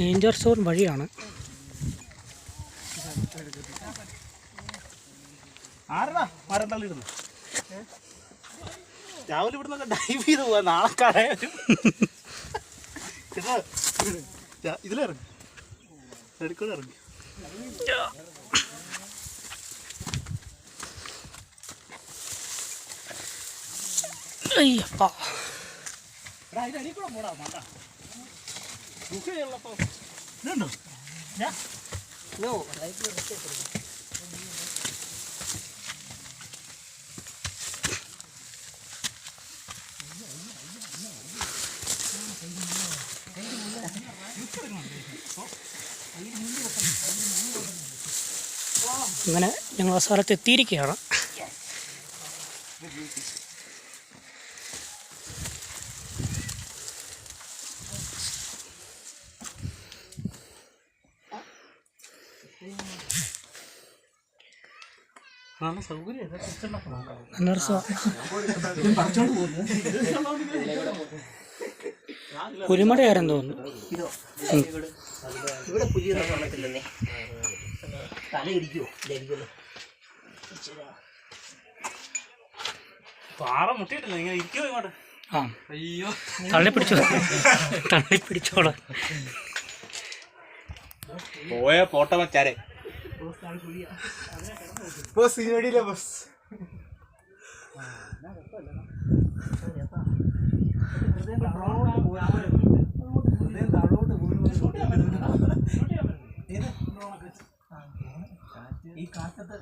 Danger zone വഴിയാണ്. രാവിലെ ഇവിടുന്ന് ഡൈവ് ചെയ്ത് പോവാ. നാളെ കടയ ഇതിലിറങ്ങി എടുക്കൂടെ ഇറങ്ങി. അയ്യപ്പാ. എടാ അതിന്റെ അടിയിൽ കൂടെ പോടാ അങ്ങനെ ഞങ്ങൾ ആ സ്ഥലത്ത് എത്തിയിരിക്കുകയാണ്. നല്ല സൗകര്യം നല്ല രസമാണ് തോന്നുന്നു. ഇവിടെ പുതിയ വന്നിട്ടില്ലെന്നേ തല പാറ മുട്ടിയിട്ടില്ല ഇങ്ങനെ ഇരിക്കുമോ ഇങ്ങോട്ട്? ആ. അയ്യോ. തള്ളിപ്പിടിച്ചോ തള്ളിപ്പിടിച്ചോളാം പോയ പോട്ട മച്ചാരെ ബസ് ഇങ്ങോട്ടില്ല ബസ്? ഈ കാറ്റത്ത്